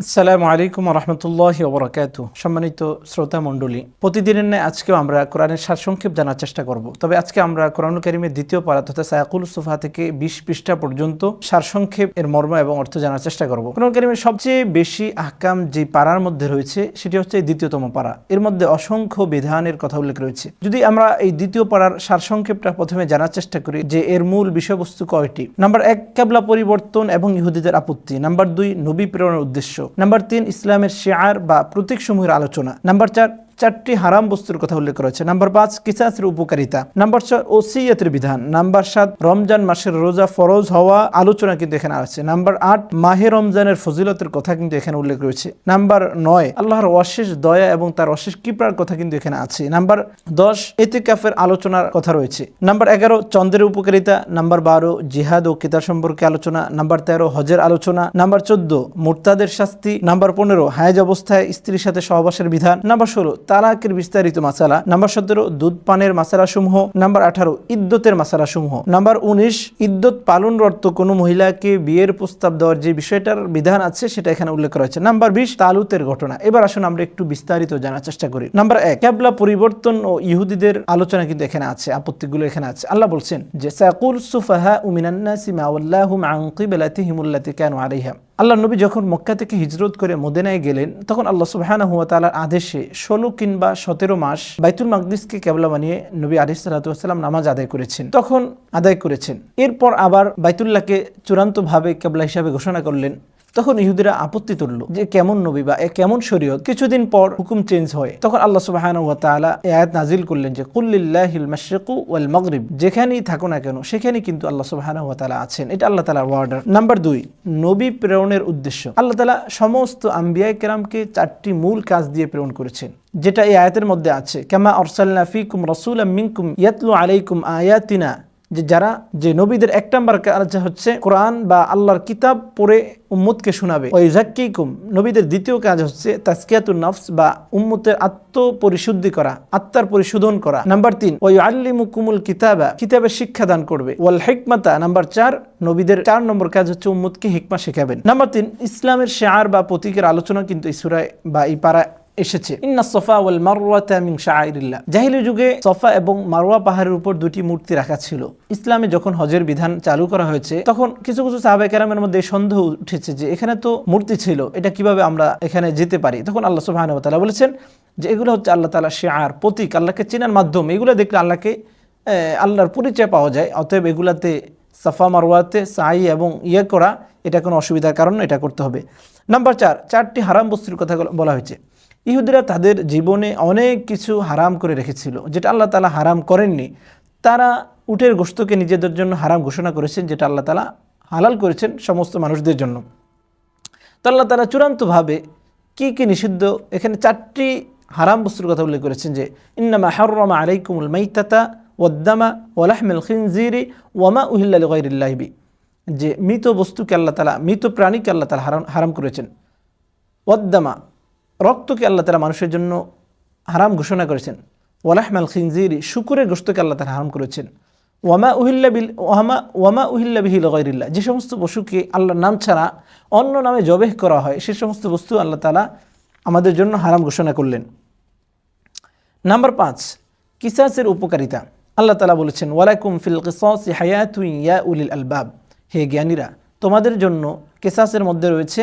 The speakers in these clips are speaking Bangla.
আসসালামু আলাইকুম রহমতুল্লাহ ওবরাকাতু সম্মানিত শ্রোতা মণ্ডলী, প্রতিদিনের ন্যায় আজকেও আমরা কোরআনের সারসংক্ষেপ জানার চেষ্টা করব। তবে আজকে আমরা কোরআন করিমের দ্বিতীয় পারা তথা সায়াকুল সুফা থেকে বিশ পৃষ্ঠা পর্যন্ত সারসংক্ষেপ এর মর্ম এবং অর্থ জানার চেষ্টা করব। কোরআন করিমের সবচেয়ে বেশি আহকাম যে পাড়ার মধ্যে রয়েছে, সেটি হচ্ছে দ্বিতীয়তম পাড়া এর মধ্যে অসংখ্য বিধানের কথা উল্লেখ রয়েছে। যদি আমরা এই দ্বিতীয় পাড়ার সারসংক্ষেপটা প্রথমে জানার চেষ্টা করি যে এর মূল বিষয়বস্তু কয়টি? নাম্বার এক কেবলা পরিবর্তন এবং ইহুদিদের আপত্তি। নাম্বার দুই, নবী প্রেরণের উদ্দেশ্য। নাম্বার তিন ইসলামের শেয়ার বা প্রতীকসমূহের আলোচনা। নাম্বার চার চারটি হারাম বস্তুর কথা উল্লেখ করা হয়েছে নাম্বার পাঁচ, কিসাসের উপকারিতা। নাম্বার ছয়, ওসিয়তের বিধান। নাম্বার সাত, রমজান মাসের রোজা ফরজ হওয়া আলোচনা কিন্তু এখানে আছে নাম্বার আট, মাহে রমজানের ফজিলতের কথা কিন্তু এখানে উল্লেখ রয়েছে। নাম্বার নয়, আল্লাহর অশেষ দয়া এবং তার অশেষ কৃপার কথা কিন্তু এখানে আছে। নাম্বার দশ, এতেকাফের আলোচনার কথা রয়েছে। নাম্বার এগারো চন্দ্রের উপকারিতা। নাম্বার বারো, জিহাদ ও কিতাব সম্পর্কে আলোচনা। নাম্বার তেরো, হজের আলোচনা। নাম্বার চোদ্দ, মোর্তাদের শাস্তি। নাম্বার পনেরো, হায়াজ অবস্থায় স্ত্রীর সাথে সহবাসের বিধান। নাম্বার ষোলো তালাকের বিস্তারিত মাসালা, নাম্বার সতেরো, দুধ পানের মাসালা সমূহ নাম্বার আঠারো, ইদ্যতের মাসালা সমূহ নাম্বার উনিশ, ইদ্যত পালনরত কোনো মহিলাকে বিয়ের প্রস্তাব দেওয়ার যে বিষয়টার বিধান আছে সেটা এখানে উল্লেখ করা হয়েছে। নাম্বার বিশ, তালুতের ঘটনা। এবার আসুন আমরা একটু বিস্তারিত জানার চেষ্টা করি। নাম্বার এক, ক্যাবলা পরিবর্তন ও ইহুদিদের আলোচনা কিন্তু এখানে আছে, আপত্তিগুলো এখানে আছে। আল্লাহ বলছেন যে সাকুল সুফাহা উমিনান্নাসি মাওয়াল্লাহুম আন কিবলাতিহিমুল্লাতি কানু আলাইহা। আল্লাহ নবী যখন মক্কা থেকে হিজরত করে মদিনায় গেলেন, তখন আল্লাহ সুবাহানা হুয়া তালার আদেশে ষোলো কিংবা সতেরো মাস বাইতুল মাকদিসকে কেবলা বানিয়ে নবী আলি সাল্লাতাম নামাজ আদায় করেছেন। তখন আদায় করেছেন। এরপর আবার বাইতুল্লাহকে চূড়ান্তভাবে কেবলা হিসাবে ঘোষণা করলেন। তখন ইহুদিরা আপত্তি তুলল যে কেমন নবী বা কেমন শরীয়ত? কিছুদিন পর হুকুম চেঞ্জ হয়। তখন আল্লাহ সুবাহান ওয়া এই আয়াত নাজিল করলেন যে কুল্লিল্লাহিল মাশরিকু ওয়াল মাগরিব। যেখানেই থাকো না কেন, সেখানেই কিন্তু আল্লাহ সুবাহান ওয়া তাআলা আছেন। এটা আল্লাহ তাআলার ওয়ার্ডার। নাম্বার দুই, নবী প্রেরণের উদ্দেশ্য। আল্লাহ তাআলা সমস্ত আম্বিয়ায়ে কেরামকে চারটি মূল কাজ দিয়ে প্রেরণ করেছেন, যেটা এই আয়াতের মধ্যে আছে, কামা অরসালনা রসুল মিনকুম ইয়াতলু আলাইকুম আয়াতিনা যে যারা, যে নবীদের এক নম্বর কাজ হচ্ছে কোরআন বা আল্লাহর কিতাব পড়ে উম্মতকে শোনাবে। ওই জাক্কিকুম নবীদের দ্বিতীয় কাজ হচ্ছে তাস্কিয়াতুন নফস বা উম্মতের আত্মপরিশুদ্ধি করা, আত্মার পরিশোধন করা। নাম্বার তিন ওই আল্লিমুকুমুল কিতাবা কিতাবের শিক্ষা দান করবে। ওয়াল হিকমাতা, নাম্বার চার, নবীদের চার নম্বর কাজ হচ্ছে উম্মতকে হিকমা শেখাবেন। নাম্বার তিন, ইসলামের শেয়ার বা প্রতীকের আলোচনা কিন্তু এই সুরায় বা এই পাড়ায় এসেছে। ইন্না সফা ওয়াল মারওয়াতা মিন শাআইরিল্লাহ। জাহিলি যুগে সফা এবং মারওয়া পাহাড়ের উপর দুটি মূর্তি রাখা ছিল। ইসলামে যখন হজের বিধান চালু করা হয়েছে, তখন কিছু কিছু সাহাবে কেরামের মধ্যে সন্দেহ উঠেছে যে এখানে তো মূর্তি ছিল, এটা কীভাবে আমরা এখানে যেতে পারি? তখন আল্লাহ সুবহানাহু ওয়া বলেছেন যে এগুলো হচ্ছে আল্লাহ তাআলা শেয়ার, প্রতীক, আল্লাহকে চেনার মাধ্যম। এগুলো দেখলে আল্লাহকে আল্লাহর পরিচয় পাওয়া যায়। অতএব এগুলাতে সাফা, মারওয়াতে, সাই এবং ইয়ে করা, এটা কোনো অসুবিধার কারণ এটা করতে হবে। নাম্বার চার, চারটি হারাম বস্তুর কথা বলা হয়েছে। ইহুদিরা তাদের জীবনে অনেক কিছু হারাম করে রেখেছিল, যেটা আল্লাহ তালা হারাম করেননি। তারা উটের গোস্তকে নিজেদের জন্য হারাম ঘোষণা করেছেন, যেটা আল্লাহ তালা হালাল করেছেন সমস্ত মানুষদের জন্য। তো আল্লাহ তালা চূড়ান্তভাবে কী কী নিষিদ্ধ? এখানে চারটি হারাম বস্তুর কথা উল্লেখ করেছেন যে, ইন্নামা হাররমা আলাইকুমুল মাইতাতা ওয়াদ্দামা ওয়ালাহমেল খিনজিরি ওয়ামা উহিল্লা গৈরিল্লাহিবি যে মৃত বস্তুকে আল্লাহ তালা, মৃত প্রাণীকে আল্লাহ তালা হারাম হারাম করেছেন। ওয়াদ্দামা রক্তকে আল্লাহ তালা মানুষের জন্য হারাম ঘোষণা করেছেন। ওয়ালাহমাল খিনজিরি, শুকুরের গোস্তকে আল্লাহ তালা হারাম করেছেন। ওয়ামা উহিল্লা বিল, ওয়ামা ওয়ামা উহিল্লা বিহিল গৈরিল্লা যে সমস্ত পশুকে আল্লাহর নাম ছাড়া অন্য নামে জবেহ করা হয়, সে সমস্ত বস্তু আল্লাহ তালা আমাদের জন্য হারাম ঘোষণা করলেন। নাম্বার পাঁচ, কিসাসের উপকারিতা। আল্লাহ তালা বলেছেন, ওয়ালাইকুম ফিল কিসাস হায়াতু ইয়া উলিল আলবাব। হে জ্ঞানীরা, তোমাদের জন্য কেসাসের মধ্যে রয়েছে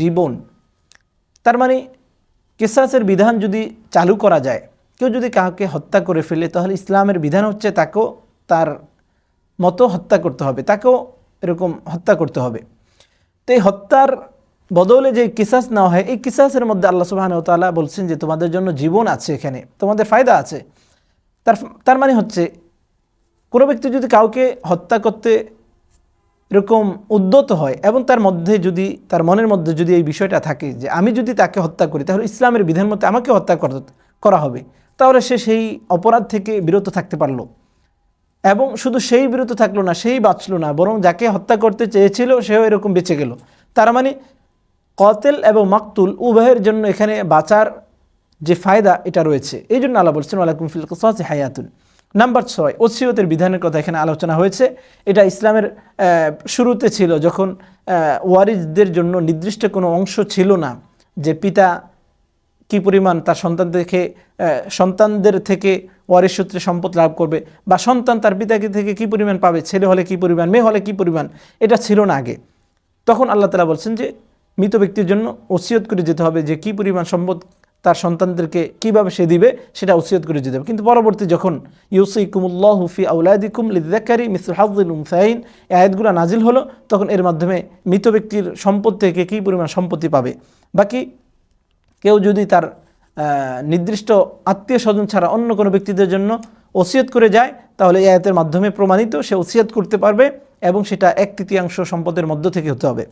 জীবন। তার মানে কেসাসের বিধান যদি চালু করা যায়, কেউ যদি কাউকে হত্যা করে ফেলে, তাহলে ইসলামের বিধান হচ্ছে তাকেও তার মতো হত্যা করতে হবে, তাকেও এরকম হত্যা করতে হবে। তো এই হত্যার বদলে যে কিসাস নেওয়া হয়, এই কিসাসের মধ্যে আল্লাহ সুবাহান তাআলা বলছেন যে তোমাদের জন্য জীবন আছে এখানে, তোমাদের ফায়দা আছে। তার তার মানে হচ্ছে কোনো ব্যক্তি যদি কাউকে হত্যা করতে এরকম উদ্যত হয় এবং তার মধ্যে যদি, তার মনের মধ্যে যদি এই বিষয়টা থাকে যে আমি যদি তাকে হত্যা করি, তাহলে ইসলামের বিধান মতে আমাকে হত্যা কর- হবে। তাহলে সে সেই অপরাধ থেকে বিরত থাকতে পারল। এবং শুধু সেই বিরত থাকল না, সেই বাঁচলো না, বরং যাকে হত্যা করতে চেয়েছিল, সেও এরকম বেঁচে গেল। তার মানে কতেল এবং মাকতুল উভয়ের জন্য এখানে বাঁচার যে ফায়দা এটা রয়েছে। এই জন্য আল্লাহ বলছেন আলাইকুম ফিল কিসাসি হায়াতুন। নাম্বার ছয়, ওসিয়তের বিধানের কথা এখানে আলোচনা হয়েছে। এটা ইসলামের শুরুতে ছিল যখন ওয়ারিসদের জন্য নির্দিষ্ট কোনো অংশ ছিল না যে পিতা কি পরিমাণ তার সন্তান থেকে সন্তানদের থেকে ওয়ারিশ সূত্রে সম্পদ লাভ করবে বা সন্তান তার পিতাকে থেকে কি পরিমাণ পাবে, ছেলে হলে কি পরিমাণ, মেয়ে হলে কি পরিমাণ, এটা ছিল না আগে। তখন আল্লাহ তালা বলছেন যে মৃত ব্যক্তির জন্য ওসিয়ত করে যেতে হবে যে কি পরিমাণ সম্পদ তার সন্তানদেরকে কীভাবে সে দিবে, সেটা ওসিয়ত করে যেতে হবে। কিন্তু পরবর্তী যখন ইউসি কুমুল্লাহ হুফি আউলাদিকুম লিদাকারি মিসুল হাফুল উমসাইন এই আয়াতগুলো নাজিল হলো, তখন এর মাধ্যমে মৃত ব্যক্তির সম্পদ থেকে কী পরিমাণ সম্পত্তি পাবে? বাকি কেউ যদি তার নির্দিষ্ট আত্মীয় স্বজন ছাড়া অন্য কোনো ব্যক্তিদের জন্য ওসিয়ত করে যায়, তাহলে এই আয়াতের মাধ্যমে প্রমাণিত সে ওসিয়ত করতে পারবে এবং সেটা এক তৃতীয়াংশ সম্পদের মধ্য থেকে হতে হবে।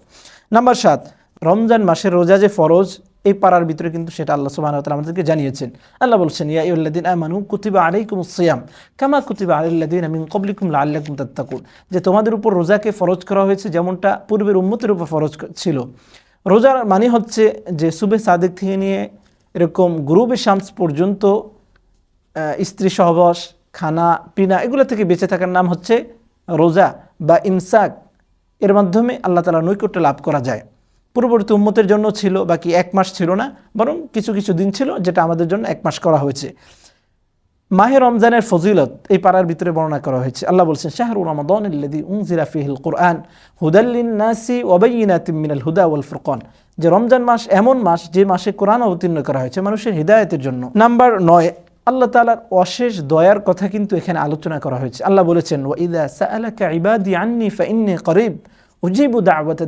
নাম্বার সাত, রমজান মাসের রোজা যে ফরজ এই পাড়ার ভিতরে কিন্তু সেটা আল্লাহ সুবাহ আমাদেরকে জানিয়েছেন। আল্লাহ বলছেন, ইয়া ইউল্লাদিন আমানু কুতিবা আলাইকুম সিয়াম কামা কুতিবা আলাইল্লাদিন আমিন কবলিকুম লাল্লাকুম তাত্তাকুন। যে তোমাদের উপর রোজাকে ফরজ করা হয়েছে, যেমনটা পূর্বের উম্মতের উপর ফরজ ছিল। রোজার মানে হচ্ছে যে সুবে সাদেক থেকে নিয়ে এরকম গ্রুবে শামস পর্যন্ত স্ত্রী সহবাস, খানা, পিনা এগুলো থেকে বেঁচে থাকার নাম হচ্ছে রোজা বা ইমসাক। এর মাধ্যমে আল্লাহ তালা নৈকট্য লাভ করা যায়। পূর্ববর্তী উম্মতের জন্য ছিল, বাকি এক মাস ছিল না, বরং কিছু কিছু দিন ছিল যেটা আমাদের জন্য এক মাস করা হয়েছে। মাহে রমজানের ফজিলত এই পাড়ার ভিতরে বর্ণনা করা হয়েছে। আল্লাহ বলছেন, শাহরু রমাদন কোরআন হুদাল্লিন নাসি হুদা ওয়াল ফুরকান। যে রমজান মাস এমন মাস যে মাসে কোরআন অবতীর্ণ করা হয়েছে মানুষের হৃদায়তের জন্য। নাম্বার নয়, আল্লাহ তাআলার অশেষ দয়ার কথা কিন্তু এখানে আলোচনা করা হয়েছে। আল্লাহ বলেছেন ওয়াইদা সাআলাকা ইবাদি আন্নি ফাইন্নি করিব। উজিবু দাওয়াত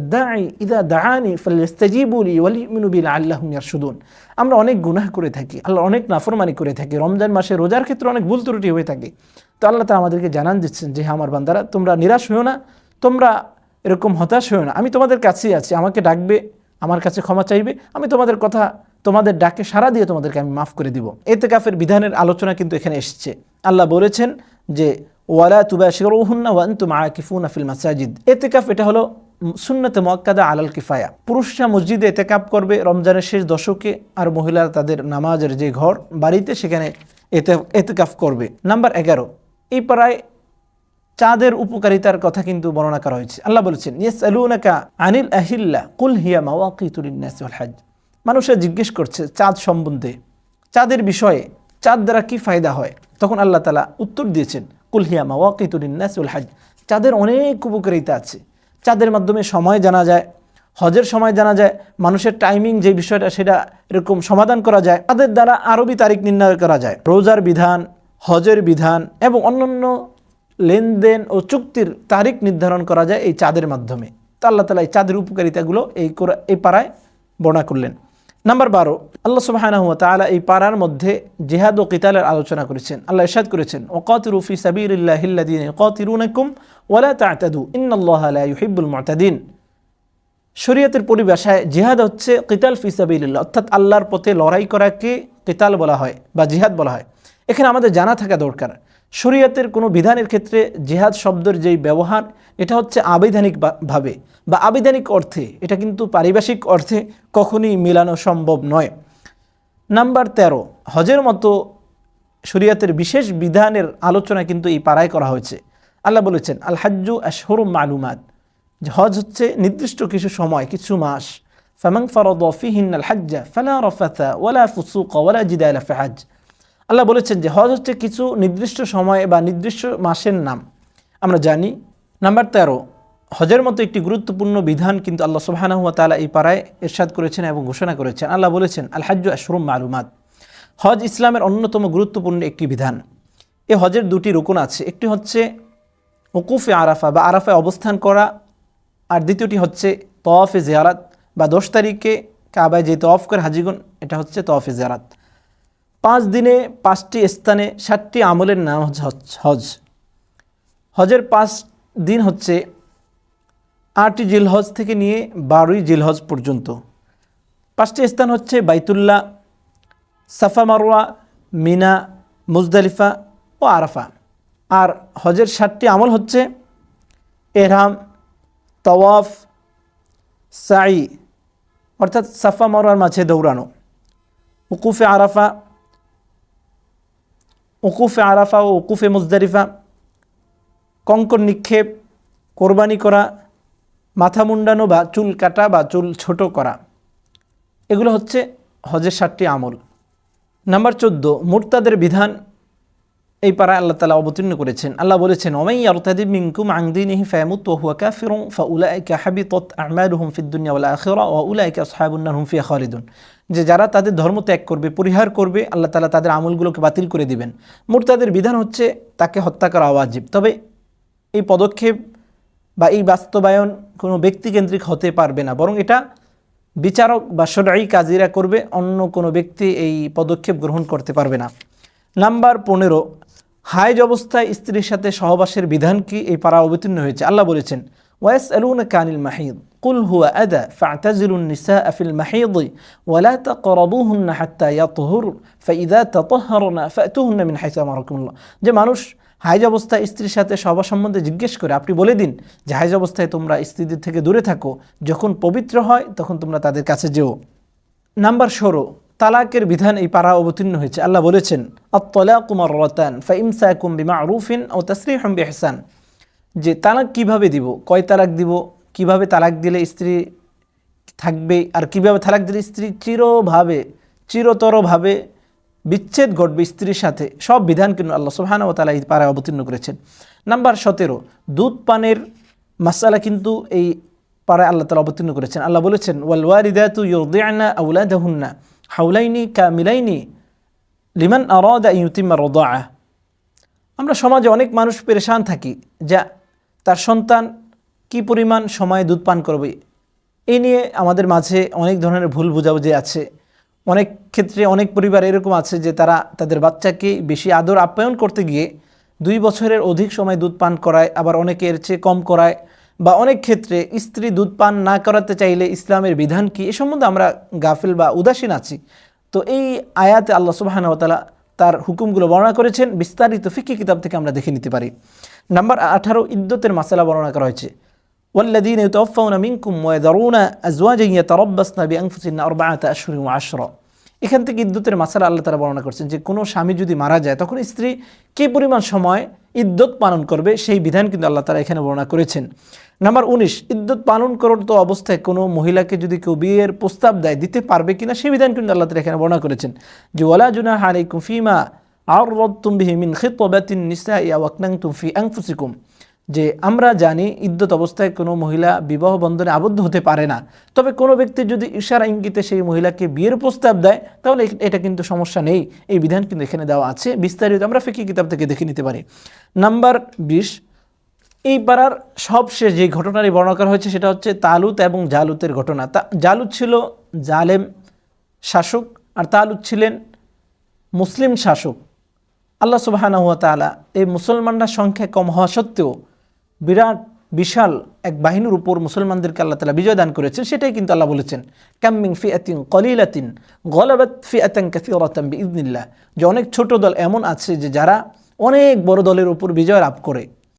ইদা দাআনি ফালইস্তাজিবু লি ওয়ালিউমিনু বি লাআল্লাহুম ইয়ারশুদুন আমরা অনেক গুনাহ করে থাকি, আল্লাহ অনেক নাফরমানি করে থাকি, রমজান মাসে রোজার ক্ষেত্রে অনেক ভুল ত্রুটি হয়ে থাকে। তো আল্লাহ তাআলা আমাদেরকে জানান দিচ্ছেন যে আমার বান্দারা, তোমরা নিরাশ হয়েও না, তোমরা এরকম হতাশ হয়েও না। আমি তোমাদের কাছেই আছি, আমাকে ডাকবে, আমার কাছে ক্ষমা চাইবে, আমি তোমাদের কথা, তোমাদের ডাকে সারা দিয়ে তোমাদেরকে আমি মাফ করে দিব। এতে কাফের বিধানের আলোচনা কিন্তু এখানে এসছে। আল্লাহ বলেছেন যে ওয়ালা তুবাশিরুহুন্না ওয়া আনতুম আকিফুনা ফিল মাসাজিদ। এতেকাফ এটা হলো সুন্নতে মুআক্কাদা আলাল কিফায়া। পুরুষরা মসজিদে এতেকাপ করবে রমজানের শেষ দশকে আর মহিলারা তাদের নামাজের যে ঘর বাড়িতে সেখানে এতে এতেকাফ করবে। নাম্বার এগারো, এই পাড়ায় চাঁদের উপকারিতার কথা কিন্তু বর্ণনা করা হয়েছে। আল্লাহ বলেছেন ইয়েস আলুনাকা আনিল আহিল্লা, কুল হিয়া মাওয়াকিতুল হজ মানুষরা জিজ্ঞেস করছে, চাঁদ সম্বন্ধে? চাঁদের বিষয়ে চাঁদ দ্বারা কি ফায়দা হয়? তখন আল্লাহ তালা উত্তর দিয়েছেন কুল হিয়া মাওয়াকিতুল নাস ওয়াল চাঁদের অনেক উপকারিতা আছে। চাঁদের মাধ্যমে সময় জানা যায়, হজের সময় জানা যায়, মানুষের টাইমিং যে বিষয়টা সেটা এরকম সমাধান করা যায় তাদের দ্বারা আরবি তারিখ নির্ণয় করা যায়। রোজার বিধান, হজের বিধান এবং অন্যান্য লেনদেন ও চুক্তির তারিখ নির্ধারণ করা যায় এই চাঁদের মাধ্যমে। তো আল্লাহ তালা এই চাঁদের উপকারিতাগুলো এই এই পাড়ায় বর্ণনা করলেন। নাম্বার বারো, আল্লাহ সুবাহানা হুয়া তালা এই পাড়ার মধ্যে জেহাদ ও কিতালের আলোচনা করেছেন। আল্লাহ ইরশাদ করেছেন ও কতিরু ফি সাবিরিল্লাহিল্লাদিন কতিরুনাকুম ওয়ালা তা'তাদু, ইন্নাল্লাহা লা ইউহিব্বুল মুতাদিন। শরীয়তের পরিভাষায় জিহাদ হচ্ছে কিতাল ফিসাবিল্লাহ অর্থাৎ আল্লাহর পথে লড়াই করাকে কিতাল বলা হয় বা জিহাদ বলা হয়। এখানে আমাদের জানা থাকা দরকার শরীয়তের কোনো বিধানের ক্ষেত্রে জেহাদ শব্দের যেই ব্যবহার, এটা হচ্ছে আবিধানিক বা- আবিধানিক অর্থে, এটা কিন্তু পারিভাষিক অর্থে কখনই মেলানো সম্ভব নয়। নাম্বার তেরো, হজের মতো শরীয়তের বিশেষ বিধানের আলোচনা কিন্তু এই পাড়ায় করা হয়েছে। আল্লাহ বলেছেন, আল হাজ্জু আশহরু মালুমাত। হজ হচ্ছে নির্দিষ্ট কিছু সময়, কিছু মাস। ফামাং ফরদ ফিহিন আল হাজ্জা ফালা রফাথা ওয়ালা ফুসুক ওয়ালা জিদালা ফিহাজ আল্লাহ বলেছেন যে হজ হচ্ছে কিছু নির্দিষ্ট সময় বা নির্দিষ্ট মাসের নাম। আমরা জানি, নাম্বার তেরো, হজের মতো একটি গুরুত্বপূর্ণ বিধান কিন্তু আল্লাহ সুবহানাহু ওয়া তাআলা এই পাড়ায় এরশাদ করেছেন এবং ঘোষণা করেছেন। আল্লাহ বলেছেন আল হাজ্জু আশরুম মালুমাত। হজ ইসলামের অন্যতম গুরুত্বপূর্ণ একটি বিধান। এ হজের দুটি রুকুন আছে। একটি হচ্ছে ওকুফে আরাফা বা আরাফায় অবস্থান করা, আর দ্বিতীয়টি হচ্ছে তওয়াফে জিয়ারাত বা দশ তারিখে কাবায় যে তওয়াফ করে হাজিগুন এটা হচ্ছে তওয়াফে জিয়ারাত। পাঁচ দিনে পাঁচটি স্থানে ষাটটি আমলের নাম হচ্ছে হজ- হজ। হজের পাঁচ দিন হচ্ছে আটই জিলহজ থেকে নিয়ে বারোই জিলহজ পর্যন্ত। পাঁচটি স্থান হচ্ছে Baitullah, Safa Marwa Mina, Muzdalifah ও আরাফা। আর হজের ষাটটি আমল হচ্ছে এরহাম তওয়াফ সাই অর্থাৎ সাফা মারোয়ার মাঝে দৌড়ানো। উকুফে আরাফা উকুফে আরাফা ও উকুফে মুজদারিফা কঙ্কর নিক্ষেপ, কোরবানি করা, মাথা মুন্ডানো বা চুল কাটা বা চুল ছোট করা। এগুলো হচ্ছে হজের সাতটি আমল। নাম্বার চোদ্দ, মুরতাদের বিধান এই পাড়ায় আল্লাহ তালা অবতীর্ণ করেছেন। আল্লাহ বলেছেন ওমাই আরতাদি মিনকুম আংদিনিহি ফায়ামুত ওয়া হুয়া কাফিরুন ফাউলাইকা হাবিতাত আমালুহুম ফিদ দুনিয়া ওয়াল আখিরা ওয়া উলাইকা আসহাবুন নার হুম ফিহা খালিদুন। যে যারা তাদের ধর্ম ত্যাগ করবে, পরিহার করবে, আল্লাহ তালা তাদের আমলগুলোকে বাতিল করে দিবেন। মুরতাদের বিধান হচ্ছে তাকে হত্যা করা অবাজিব তবে এই পদক্ষেপ বা এই বাস্তবায়ন কোনো ব্যক্তিকেন্দ্রিক হতে পারবে না। বরং এটা বিচারক বা সরাই কাজীরা করবে, অন্য কোনো ব্যক্তি এই পদক্ষেপ গ্রহণ করতে পারবে না। নাম্বার পনেরো হাইজ অবস্থায় স্ত্রীর সাথে সহবাসের বিধান কি? এই পাড়া অবতীর্ণ হয়েছে। আল্লাহ বলেছেন ওয়াস আলুন কানিল মাহিদ। কুল হুয়া আদা ফাতাজিলুন নিসা আফিল মাহিদ ওয়ালা তাকরাবুহুন্না হাত্তা ইয়াতহুর। ফাইদা তাতাহহারনা ফাতুহুন্না মিন হাইসা মারাকুমুল্লাহ যে মানুষ হাইজ অবস্থায় স্ত্রীর সাথে সহবাস সম্বন্ধে জিজ্ঞেস করে, আপনি বলে দিন যে হাইজ অবস্থায় তোমরা স্ত্রীদের থেকে দূরে থাকো। যখন পবিত্র হয়, তখন তোমরা তাদের কাছে যেও। নাম্বার ষোলো তালাকের বিধান এই পাড়া অবতীর্ণ হয়েছে। আল্লাহ বলেছেন আত্তলা কুমার রতান ফাইমসা কুম বিমা আরুফিন ও তসরিহম বেহসান। যে তালাক কীভাবে দিব? কয় তালাক দিব? কীভাবে তালাক দিলে স্ত্রী থাকবে? আর কীভাবে তালাক দিলে স্ত্রী চিরভাবে, চিরতরভাবে বিচ্ছেদ ঘটবে স্ত্রীর সাথে? সব বিধান কিন্তু আল্লাহ সুবহান ও তালা এই পাড়ায় অবতীর্ণ করেছেন। নাম্বার সতেরো, দুধ পানের মাসালা কিন্তু এই পাড়ায় আল্লাহ তালা অবতীর্ণ করেছেন। আল্লাহ বলেছেন ওয়াল ওয়ারিদাতু ইউরদিআনা আউলাদাহুন্না হাউলাইনি কামিলাইনি লিমান আরাদা ইউতিমা রদাআ। আমরা সমাজে অনেক মানুষ পেরেশান থাকি যা তার সন্তান কি পরিমাণ সময় দুধ পান করবে? এই নিয়ে আমাদের মাঝে অনেক ধরনের ভুল বোঝাবুঝি আছে। অনেক ক্ষেত্রে অনেক পরিবার এরকম আছে যে তারা তাদের বাচ্চাকে বেশি আদর আপ্যায়ন করতে গিয়ে দুই বছরের অধিক সময় দুধ পান করায়, আবার অনেকে এর চেয়ে কম করায়। বা অনেক ক্ষেত্রে স্ত্রী দুধ পান না করাতে চাইলে ইসলামের বিধান কি এ সম্বন্ধে আমরা গাফিল বা উদাসীন আছি তো এই আয়াতে আল্লাহ সুবাহানতালা তার হুকুমগুলো বর্ণনা করেছেন বিস্তারিত ফিকি কিতাব থেকে আমরা দেখে নিতে পারি নাম্বার আঠারো ইদ্যতের মাসালা বর্ণনা করা হয়েছে والذين يتوفون منكم ويذرون أزواجا يتربصن بأنفسهن أربعة أشهر وعشرا এখান থেকে ইদ্যতের মাসালা আল্লাহ তারা বর্ণনা করছেন যে কোনো স্বামী যদি মারা যায় তখন স্ত্রী কে পরিমাণ সময় ইদ্যত পালন করবে সেই বিধান কিন্তু আল্লাহ তারা এখানে বর্ণনা করেছেন নাম্বার উনিশ, ইদ্যত পালন করার তো অবস্থায় কোনো মহিলাকে যদি কেউ বিয়ের প্রস্তাব দেয়, দিতে পারবে কিনা সে বিধান কিন্তু আল্লাহ তালা এখানে বর্ণনা করেছেন। যে, ওয়ালা জুনা আলাইকুম কুফিমা আর রদ্তুম বিহি মিন খিতাবাতিন নিসা ইয়া ওয়াকনাংতুম ফি আনফুসিকুম। যে, আমরা জানি ইদ্যত অবস্থায় কোনো মহিলা বিবাহ বন্ধনে আবদ্ধ হতে পারে না। তবে কোনো ব্যক্তি যদি ইশারা ইঙ্গিতে সেই মহিলাকে বিয়ের প্রস্তাব দেয়, তাহলে এটা কিন্তু সমস্যা নেই। এই বিধান কিন্তু এখানে দেওয়া আছে। বিস্তারিত আমরা ফিকি কিতাব থেকে দেখে নিতে পারি। নাম্বার বিশ এই পাড়ার সবশেষ যে ঘটনারই বর্ণনা করা হয়েছে সেটা হচ্ছে তালুত এবং জালুতের ঘটনা। তা জালুত ছিল জালেম শাসক আর তালুত ছিলেন মুসলিম শাসক। আল্লাহ সুবাহানা তালা এই মুসলমানরা সংখ্যা কম হওয়া সত্ত্বেও বিরাট, বিশাল এক বাহিনীর উপর মুসলমানদেরকে আল্লাহ তালা বিজয় দান করেছেন, সেটাই কিন্তু আল্লাহ বলেছেন কাম্মিং ফি আতিন কলিলাতিন গলাবাত ফি আতাং কাসিরাতাম বিইذنিল্লাহ যে অনেক ছোট দল এমন আছে যে যারা অনেক বড় দলের উপর বিজয় লাভ করে।